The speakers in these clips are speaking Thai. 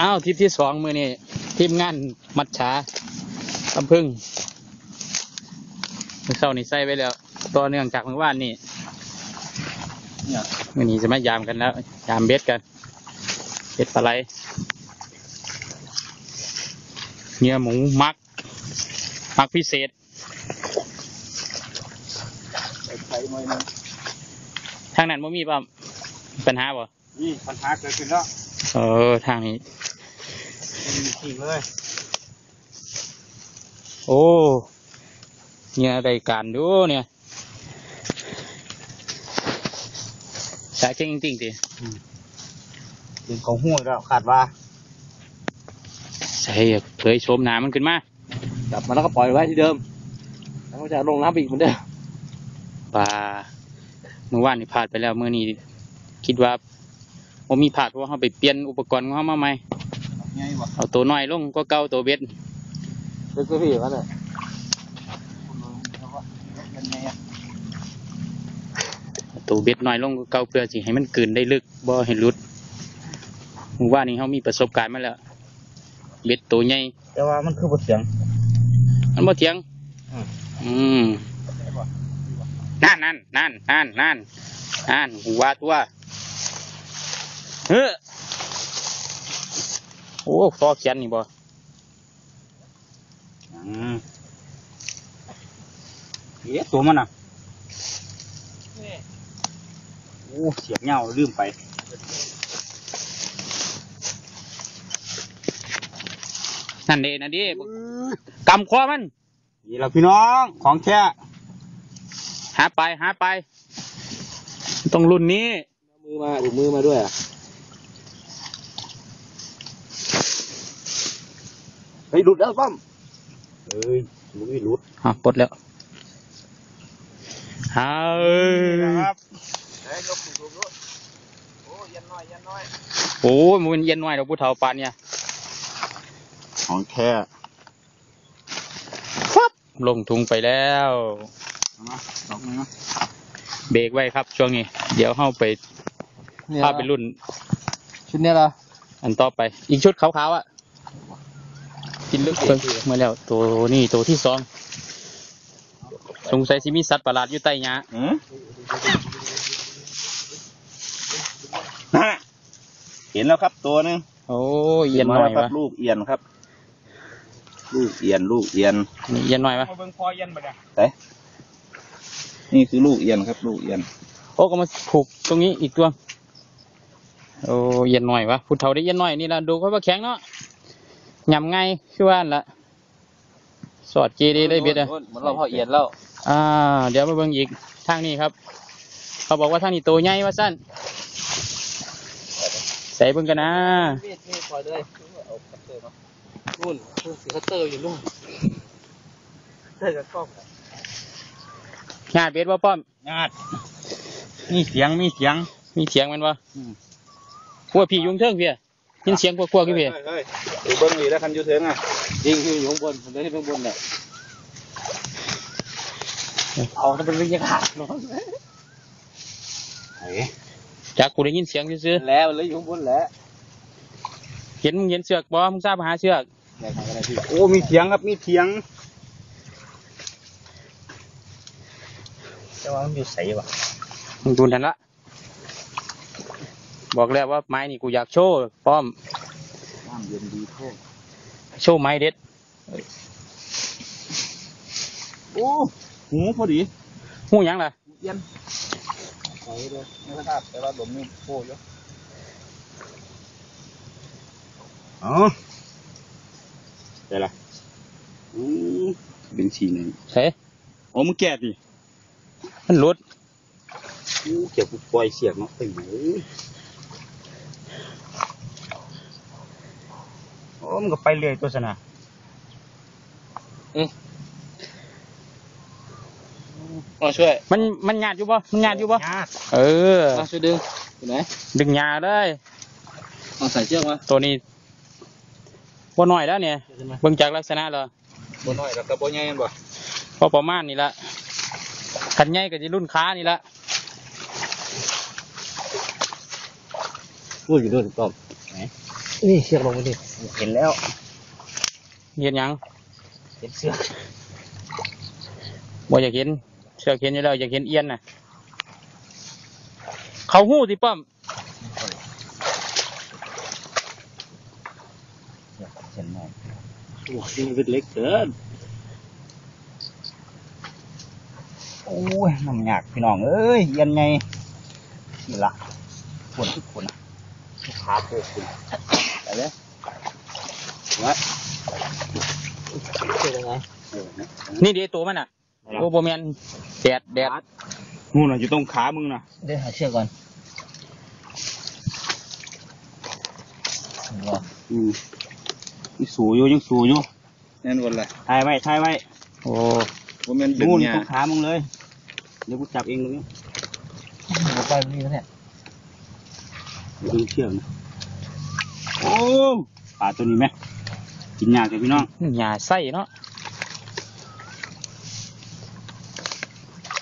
อ้าวทริปที่สองมือนี่ทีมงานมัดฉาลำพึ่งมือเศร้านี่ใส่ไปแล้วต่อเนื่องจากเมื่อวานนี่เนี่ยมือนี้จะมายามกันแล้วยามเบ็ดกันเบ็ดปลาไหลเนื้อหมูมัก มักพิเศษไปใช้หน่อยหนึงทางนั้นบ่มีป่ะปัญหาบ่นี่ปัญหาเกิดขึ้นแล้วเออทางนี้ มีทิ้งเลย โอ้เนี่ยรายการดูเนี่ยสายเก่งจริงๆดิถึงของห้วยแล้วขาดว่าใส่เผยโฉมหนามันขึ้นมาจับมาแล้วก็ปล่อยไว้ที่เดิม แล้วก็จะลงน้ำอีกเหมือนเดิมปลาเมื่อวานนี่พลาดไปแล้วเมื่อนี้คิดว่าผมมีพลาดเพราะว่าเขาไปเปลี่ยนอุปกรณ์ของเขามาใหม่ ไงวะเอาตัวน้อยลงก็เก่าตัวเบ็ดลึกไปพี่วะเนี่ยยังไงอะเอาตัวเบ็ดน้อยลงก็เก่าเพื่อสิให้มันกลืนได้ลึกบ่ให้หลุดเมื่อวานนี้เขามีประสบการณ์มาแล้วเบ็ดตัวใหญ่แต่ว่ามันคือบทเสียง มันบ่เถียงอืมอืมนั่นนั่นนั่นนั่นนั่นนั่นหัวตัวเฮ้อ โอ้ฟอเขียนนี่บ่อืมเอ๊ะตัวมันอะโอ้เสียงเงาลืมไปนั่นเด้นั่นเด้กำคอมันนี่เราพี่น้องของแท้หาไปหาไป ต้องรุ่นนี้มือมาถูมือมาด้วยอะ เฮ้ยหลุดแล้วป้อมเฮ้ยมือหลุดอะปลดแล้วเอาครับเฮ้ยยกสูงๆด้วยโอ้ยันน้อยยันน้อยโอ้ยมันเย็นหน่อยเราผู้เฒ่าปานเนี่ยของแท้ฟับลงทุงไปแล้วเอามาดอกมือมาเบรกไว้ครับช่วงนี้ เดี๋ยวเข้าไปพาไปรุ่นชุดเนี้ยเหรออันต่อไป อีกชุดขาวๆอะกิ นลึกเพิ่งเมื่อแล้วตัวนี่ตัวที่สองสงสัยสิมีสัตว์ประหลาดอยู่ใต้หญ้าหืมน่ะเห็นแล้วครับตัวหนึงโอ้ยเย็นหน่อยวะลูกเอียนครับ ลูกเอียนลูกเอียนนี่เย็นหน่อยวะเบิ่งพอเอียนไปเนี่ยนี่คือลูกเอียนครับ ลูกเอียน โอ้ก็มาผูกตรงนี้อีกตัวโอ้เย็นหน่อยวะผู้เฒ่าได้เย็นหน่อยนี่ละดูเขาว่าแข็งเนาะ ยำไงายคือว่านั่นละสอดเจดีได้เบ็ดอะมันเราพอเอียนแล้ว อ่า เดี๋ยวมาเบิ่งอีกทางนี้ครับ เขาบอกว่าทางนี้ตัวใหญ่ว่าสั้นใส่เบิ่งกันนะมีดมีดปล่อยเลยเอาคัตเตอร์มานู่นนู่นสีคัตเตอร์อยู่นู่นคัตเตอร์กับกล้องงาดเบ็ดว่าป้อมงาดมีเสียงมีเสียง มีเสียงมันวะอืมพวกพี่ยุงเทิงพี่อะยินเสียงพวกพวกพี่พี่เฮ้ย เฮ้ยเบิ้งดีแล้วคันอยูเถิงอะยิงคืออยู่ข้างบนผมได้ที่ข้างบนเนี่ยเอาถ้าเป็นบรรยากาศเนาะเฮ้ยจากกูได้ยินเสียงซื่อแล้วเลยอยู่ข้างบนแหล้วๆเห็นมึงเห็นเสือกบ่มึงทราบหาเสือกโอ้มีเสียงครับมีเสียงแต่ว่ามันอยู่ใสวะมึงดูทันละบอกแล้วว่าไม้นี่กูอยากโชว์ป้อมน้ำเย็นดีโคตรโชว์ไม้เด็ด โอ้หูพอดีหูหยังล่ะเย็นใสเลยไม่ค่อยทราบแต่ว่าลมนี่โคตรเยอะอ๋อได้ละอือเป็นชีหนึ่งใส่โอ้มึงแก่ดิมันหลุดอู้เกี่ยวกับปล่อยเสียงเนาะไปไหนโอ้ มันก็ไปเรื่อยตัวสนะมาช่วยมันมันหยาดอยู่บ่มันหยาดอยู่บ่ยากเออมาช่วยดึงอยู่ไหนดึงหยาได้เอาใส่เชือกมาตัวนี้ว่าน้อยแล้วเนี่ยเบิ่งจากลักษณะแล้วบนน้อยแล้วก็บ่ใหญ่กันบ่พอประมาณนี่ละขันใหญ่ก็จะรุ่นค้านี่ละพูดอยู่ด้วยถูกต้อง นี่เชือกลงไปดิเห็นแล้วเห็นหยังเห็นเชือกบ่อยากเห็นเสือกเห็นอยู่แล้วอยากเห็นเอียนน่ะ เขาหู้สิป้อมเห็นไหมโอ้ยนี่เป็นเล็กเกินโอ้ยน้ำหยากพี่น้องเอ้ยเย็นไงนี่ละคนทุกคนขาโผล่คุณไป เลยเชือกยังไงเออนะนี่เดีตัวมันอะโอ้โบแมนแดดแดดนู่นน่ะอยู่ตรงขามึงน่ะเดี๋ยวหาเชือกก่อนอืมยังสูอยู่ยังสูอยู่นั่นวันละถ่ายไว้ถ่ายไว้โอ้ว่ามันดึงนู่นเนี่ยตรงขามึงเลย เดี๋ยวกูจับเองตรงนี้เอาไปนี่แล้วเนี่ยดึงเชือกนะ โอ้ปลาตัวนี้ไหมกินยากเลยพี่น้องหยาไส้เนาะ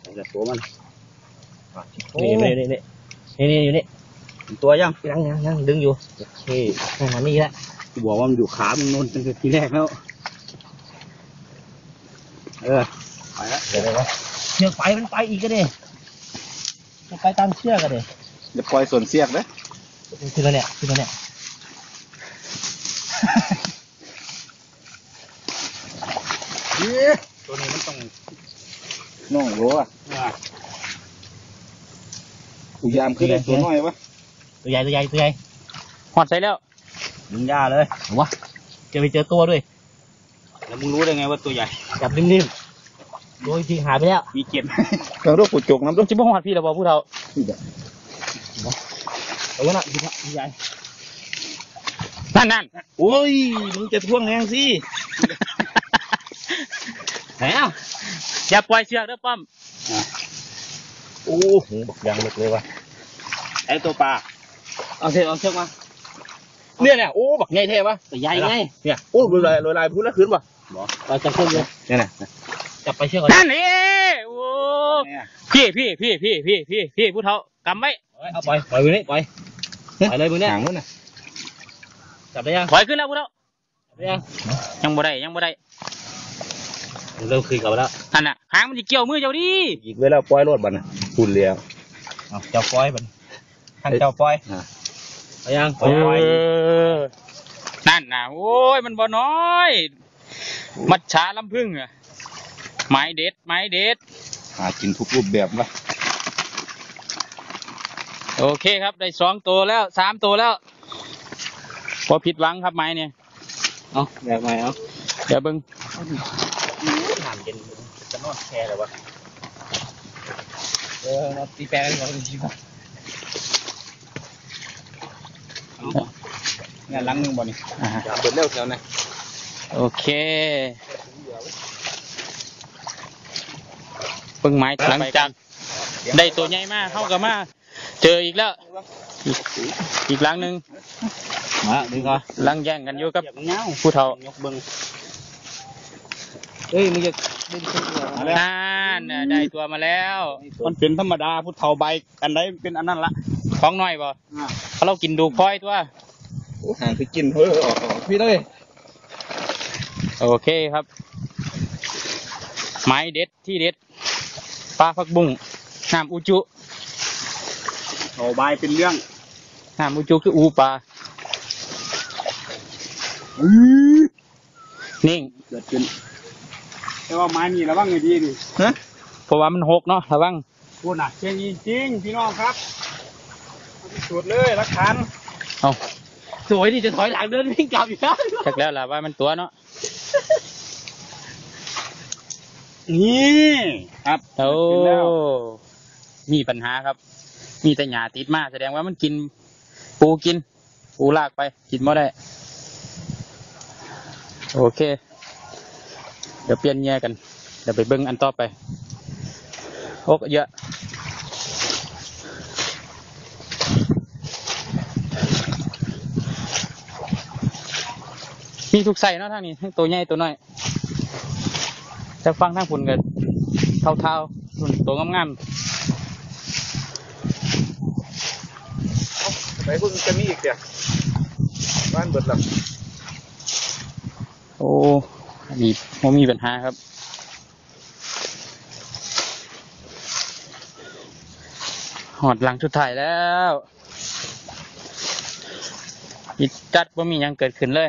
ไปละตัวมันนี่นี่นี่นี่นี่นี่อยู่นี่เห็นตัวยังยังยังยังดึงอยู่โอเคนั่นมานี่ละกูบอกว่ามันอยู่ขามึงนู่นตั้งแต่ทีแรกแล้วเออไปละเดี๋ยวเลยวะเชือกไปมันไปอีกก็ดิมันไปตามเชือกก็ดิเดี๋ยวปล่อยส่วนเสียกเลยขึ้นแล้วเนี่ยขึ้นแล้วเนี่ย ตัวนี้มันต้องน้องรู้อะกูยามขึ้นได้ตัวน้อยวะตัวใหญ่ตัวใหญ่ตัวใหญ่หอดใส่แล้วดึงยาเลยเอาวะจะไปเจอตัวด้วย แล้วมึงรู้ได้ไงว่าตัวใหญ่จับนิ่มๆโดยจริงหายไปแล้ว มีเก็บเครื่องรูปกูจกน้ำต้องจิบหอดพี่แล้วบอผู้เฒ่าเอาไว้ละดูนะใหญ่ นั่นนั่นโอ้ยมึงจะท่วงแรงสิไหนอะอย่าปล่อยเสือกเด้อป้อมโอ้โหบักยางลึกเลยวะไอ้ตัวปลาเอาเชือกเอาเชือกมาเนี่ยเนี่ยโอ้บักใหญ่เท่ปะตัวใหญ่ไงเนี่ยโอ้ลอยลอยลอยลายพื้นแล้วขึ้นปะเราจะขึ้นเลยเนี่ยนะจับไปเชือกก่อนนั่นเอ้โอ้พี่พี่พี่พี่พี่พี่พี่ผู้เฒ่ากำไว้เอาปล่อยปล่อยมือนี้ปล่อยปล่อยเลยมือเนี้ยหางมันน่ะ จับได้ยังถอยขึ้นแล้วผู้เฒ่าจับได้ยังยังบ่ได้ยังบ่ได้เริ่มคืนกลับมาแล้วนั่นน่ะหางมันจะเกี่ยวมือเจ้าดิอีกเวลาปล่อยรถบันน่ะคุณเลี้ยวเอาเจ้าปล่อยมันทางเจ้าปล่อยเอายังปเอล่อยอนั่นน่ะโอ้ยมันบ่น้อย มัดฉาลำพึ่งอะไม้เด็ดไม้เด็ดหากินทุกรูปแบบวะโอเคครับ ได้สองตัวแล้วสามตัวแล้ว พอผิดหวังครับไม้เนี่ยเอาแบกใหม่เอาเดี๋ยวเบิ้งน้ำเย็นจะนอนแช่เลยวะเออมาตีแปลงกันก่อนดีกว่าเนี่ยหลังมึงบ่นี่อ่าอย่าเปิดเร็วแถวนะโอเคเบิ้งไม้หลังจากได้ตัวใหญ่มากเข้ากับมาเจออีกแล้ว อีกอีกหลังหนึ่ง มาดึงก่อนหลังแย่งกันอยู่กับเก็บเงาผู้เฒ่ายกเบิ้งเฮ้ยมึงจะดึงขึ้นเรือมาแล้วนั่นน่ะได้ตัวมาแล้ว มันเป็นธรรมดาผู้เฒ่าใบอันใดเป็นอันนั้นละของน้อยบ่เขาเรากินดูพลอยตัวหางคือกินเฮ้อออกออกพี่เลยโอเคครับ ไม้เด็ดที่เด็ดปลาพักบุ้งน้ำอุจุเฒ่าใบเป็นเรื่องน้ำอุจุคืออูปลา นิ่งเกิดขึ้น แต่ว่าไม้นี่ระวังให้ดีดิเพราะว่ามันหกเนาะระวังพูดน่ะเชียงจริงๆพี่น้องครับสุดเลยรักฐานเอาสวยดิจะถอยหลังเดินวิ่งกลับอยู่แล้วจักแล้วล่ะว่ามันตัวเนาะนี่ครับโอ้กินแล้วมีปัญหาครับ มีแต่หญ้าติดมาแสดงว่ามันกิน ปูกิน ปูลากไป กินไม่ได้ โอเค เดี๋ยวเปลี่ยนแย่กัน เดี๋ยวไปเบิ้งอันต่อไป โอ้เยอะ มีทุกใส่เนาะทางนี้ทั้งตัวใหญ่ตัวน้อยจะฟังทางฝุ่นกันเท่าๆฝุ่นตัวงามไปพิ่งจะมีอีกเดี๋ยวบ้านเบิดหลังโอ้อันนี้ไม่มีปัญหาครับ หอดหลังสุดท้ายแล้วอิจัดว่ามีหยังเกิดขึ้นเลย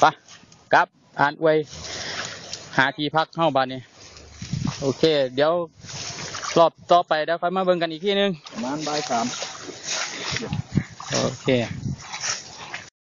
ไปะกลับ อ่านไว้ หาที่พักเข้าบ้านนี้โอเค เดี๋ยว รอบต่อไปเดี๋ยวค่อยมาเบิ่งกันอีกทีนึง ประมาณบ่ายสามโอเค